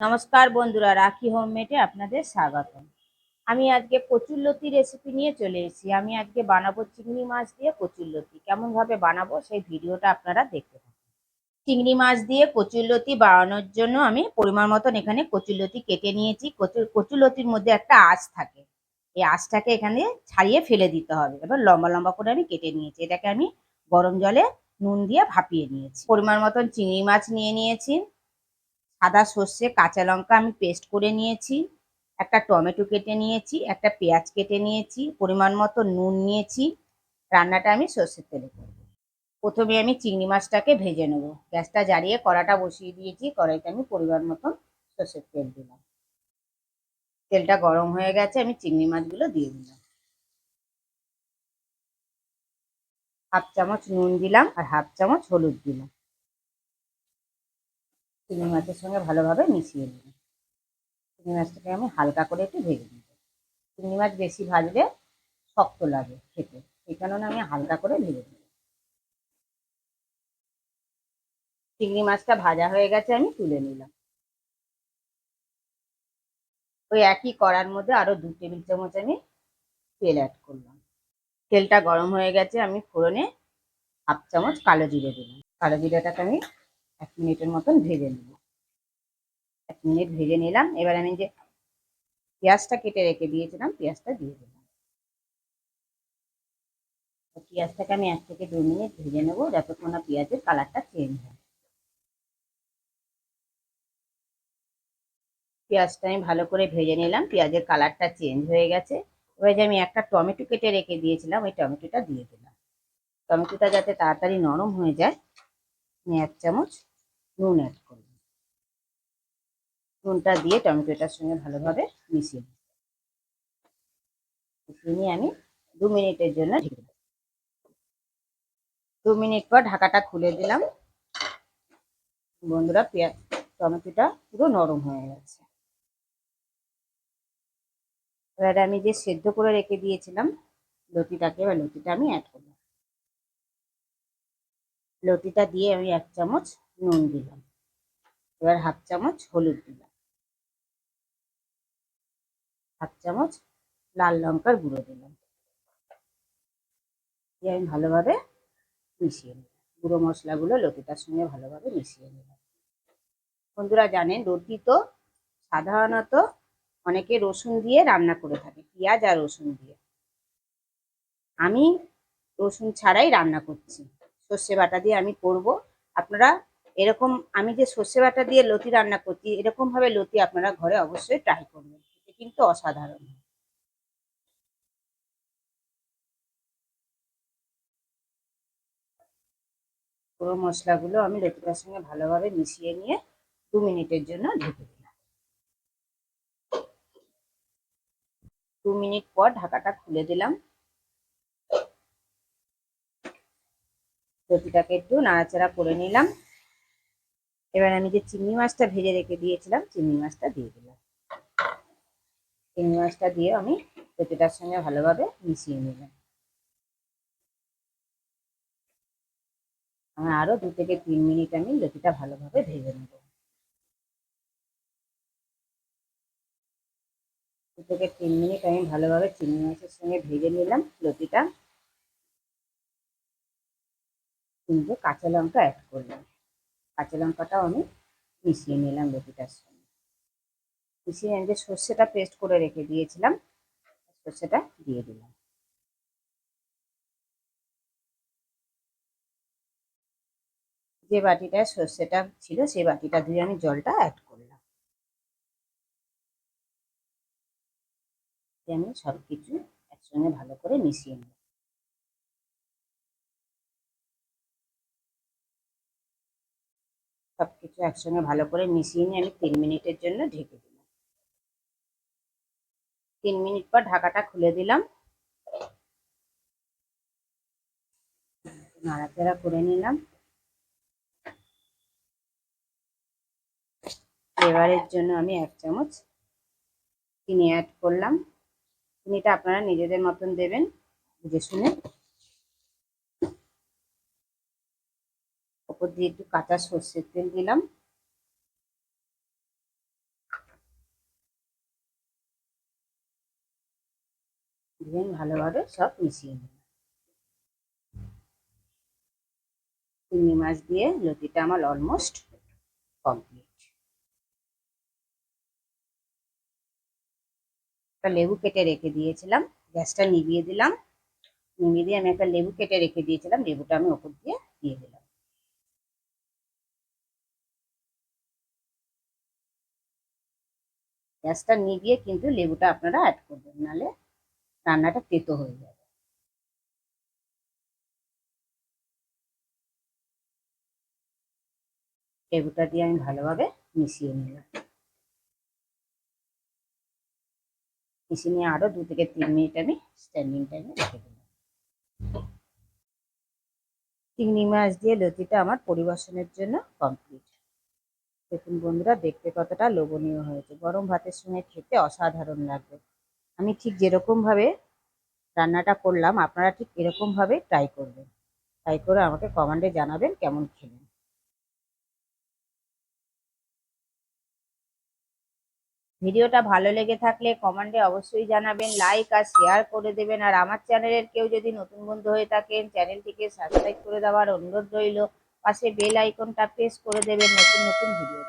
নমস্কার বন্ধুরা, রাখি হোমমেটে আপনাদের স্বাগতম। আমি আজকে কচুরলতি রেসিপি নিয়ে চলে এসেছি। আমি আজকে বানাবো চিংড়ি মাছ দিয়ে কচুরলতি কেমন ভাবে বানাবো সেই ভিডিওটা আপনারা দেখতে থাকুন। চিংড়ি মাছ দিয়ে কচুরলতি বানানোর জন্য আমি পরিমাণ মতন এখানে কচুরলতি কেটে নিয়েছি। কচুর কচুরলতির মধ্যে একটা আঁশ থাকে। এই আঁশটাকে এখানে ছাড়িয়ে ফেলে দিতে হবে। এবার লম্বা লম্বা করে আমি কেটে নিয়েছি। এটাকে আমি গরম জলে নুন দিয়ে ভাপিয়ে নিয়েছি। পরিমাণ মতন চিংড়ি মাছ নিয়ে নিয়েছি। সাদা সর্ষে, কাঁচা লঙ্কা আমি পেস্ট করে নিয়েছি। একটা টমেটো কেটে নিয়েছি, একটা পেঁয়াজ কেটে নিয়েছি, পরিমাণ মতো নুন নিয়েছি। রান্নাটা আমি সর্ষের তেলে করব। প্রথমে আমি চিংড়ি মাছটাকে ভেজে নেব। গ্যাসটা জ্বালিয়ে কড়াটা বসিয়ে দিয়েছি, কড়াইতে আমি পরিমাণ মতন সর্ষের তেল দিলাম। তেলটা গরম হয়ে গেছে, আমি চিংড়ি মাছগুলো দিয়ে দিলাম। হাফ চামচ নুন দিলাম আর হাফ চামচ হলুদ দিলাম। চিংড়ি মাছের সঙ্গে ভালোভাবে মিশিয়ে নেব। চিংড়ি মাছটাকে আমি হালকা করে একটু ভেজে নেব। চিংড়ি মাছ বেশি ভাজলে শক্ত লাগে খেতে, সেই কারণে আমি হালকা করে ভেজে নেব। চিংড়ি মাছটা ভাজা হয়ে গেছে, আমি তুলে নিলাম। ওই একই কড়ার মধ্যে আরও দু টেবিল চামচ আমি তেল অ্যাড করলাম। তেলটা গরম হয়ে গেছে, আমি ফোড়নে হাফ চামচ কালো জিরে দিলাম। কালো জিরেটাকে আমি এক মিনিটের মতন ভেজে নেব। এক মিনিট ভেজে নিলাম। এবার আমি যে পেঁয়াজটা কেটে রেখে দিয়েছিলাম, পেঁয়াজটা দিয়ে দিলাম। পেঁয়াজটাকে আমি এক থেকে দু মিনিট ভেজে নেব যতক্ষণ না পেঁয়াজের কালারটা চেঞ্জ হয়। পেঁয়াজটা আমি ভালো করে ভেজে নিলাম, পেঁয়াজের কালারটা চেঞ্জ হয়ে গেছে। এবার যে আমি একটা টমেটো কেটে রেখে দিয়েছিলাম, ওই টমেটোটা দিয়ে দিলাম। টমেটোটা যাতে তাড়াতাড়ি নরম হয়ে যায়, আমি এক চামচ নুন অ্যাড করব নুনটা দিয়ে টমেটোটার সঙ্গে ভালোভাবে মিশিয়ে নেব মিশিয়ে নিয়ে আমি দু মিনিটের জন্য ঢেকে দেব। দু মিনিট পর ঢাকাটা খুলে দিলাম। বন্ধুরা, পেঁয়াজ, টমেটোটা পুরো নরম হয়ে গেছে। এবারে আমি যে সেদ্ধ করে রেখে দিয়েছিলাম, লতিটাকে এবার লতিটা আমি অ্যাড করলাম। লতিটা দিয়ে আমি এক চামচ নুন দিলাম। এবার হাফ চামচ হলুদ দিলাম। হাফ চামচ লাল লঙ্কার গুঁড়ো দিলাম। দিয়ে আমি ভালোভাবে মিশিয়ে নিলাম। গুঁড়ো মশলাগুলো লতিটার সঙ্গে ভালোভাবে মিশিয়ে নিলাম। বন্ধুরা জানেন রুটি তো সাধারণত অনেকে রসুন দিয়ে রান্না করে থাকে, পেঁয়াজ আর রসুন দিয়ে। আমি রসুন ছাড়াই রান্না করছি। সর্ষে বাটা দিয়ে আমি করব। আপনারা এরকম আমি যে সর্ষে বাটা দিয়ে লতি রান্না করছি এরকম ভাবে লতি আপনারা ঘরে অবশ্যই ট্রাই করবেন। এটা কিন্তু অসাধারণ পুরো মশলাগুলো আমি লতিটার সঙ্গে ভালোভাবে মিশিয়ে নিয়ে দু মিনিটের জন্য ঢেকে দিলাম। দু মিনিট পর ঢাকাটা খুলে দিলাম। লতিটাকে একটু নাড়াচাড়া করে নিলাম। এবার আমি যে চিংড়ি মাছটা ভেজে রেখে দিয়েছিলাম, চিংড়ি মাছটা দিয়ে দিলাম। চিংড়ি মাছটা দিয়ে আমি রুটিটার সঙ্গে ভালোভাবে মিশিয়ে নিলাম। আমি আরও দু থেকে তিন মিনিট আমি লতিটা ভালোভাবে ভেজে নেব। দু থেকে তিন মিনিট আমি ভালোভাবে চিংড়ি মাছের সঙ্গে ভেজে নিলাম লতিটা। কিন্তু কাঁচা লঙ্কা অ্যাড করলাম। কাঁচা লঙ্কাটাও আমি মিশিয়ে নিলাম রুটিটার সঙ্গে। মিশিয়ে আমি যে সর্ষেটা পেস্ট করে রেখে দিয়েছিলাম, সর্ষেটা দিয়ে দিলাম। যে বাটিটা সর্ষেটা ছিল, সেই বাটিটা ধুয়ে আমি জলটা অ্যাড করলাম। আমি সব কিছু একসঙ্গে ভালো করে মিশিয়ে নেব সব কিছু একসঙ্গে ভালো করে মিশিয়ে নিয়ে আমি তিন মিনিটের জন্য ঢেকে দিলাম। তিন মিনিট পর ঢাকাটা খুলে দিলাম। নাড়াচাড়া করে নিলাম। ফ্লেভারের জন্য আমি এক চামচ চিনি অ্যাড করলাম। চিনিটা আপনারা নিজেদের মতন দেবেন, বুঝে শুনে। ওপর দিয়ে একটু কাঁচা সর্ষের তেল দিলাম। দিয়ে ভালোভাবে সব মিশিয়ে দিলাম চিংড়ি মাছ দিয়ে লতিটা আমার অলমোস্ট কমপ্লিট একটা লেবু কেটে রেখে দিয়েছিলাম, গ্যাসটা নিভিয়ে দিলাম। নিভিয়ে দিয়ে আমি একটা লেবু কেটে রেখে দিয়েছিলাম, লেবুটা আমি ওপর দিয়ে দিয়ে দিলাম। গ্যাসটা নিভিয়ে কিন্তু লেবুটা আপনারা অ্যাড করবেন নাহলে রান্নাটা তেতো হয়ে যাবে। লেবুটা দিয়ে আমি ভালোভাবে মিশিয়ে নিলাম। মিশিয়ে নিয়ে আরও দু থেকে তিন মিনিট আমি স্ট্যান্ডিং টাইমে রেখে দিলাম। চিংড়ি মাছ দিয়ে লতিটা আমার পরিবেশনের জন্য কমপ্লিট দেখুন বন্ধুরা, দেখতে কতটা লোভনীয় হয়েছে। গরম ভাতের সঙ্গে খেতে অসাধারণ লাগবে। আমি ঠিক যেরকমভাবে রান্নাটা করলাম, আপনারা ঠিক এরকমভাবে ট্রাই করবেন। ট্রাই করে আমাকে কমেন্টে জানাবেন কেমন খেলেন। ভিডিওটা ভালো লেগে থাকলে কমেন্টে অবশ্যই জানাবেন লাইক আর শেয়ার করে দেবেন। আর আমার চ্যানেলের কেউ যদি নতুন বন্ধু হয়ে থাকেন চ্যানেলটিকে সাবস্ক্রাইব করে দেওয়ার অনুরোধ রইল। পাশে বেল আইকনটা প্রেস করে দেবেন নতুন নতুন ভিডিও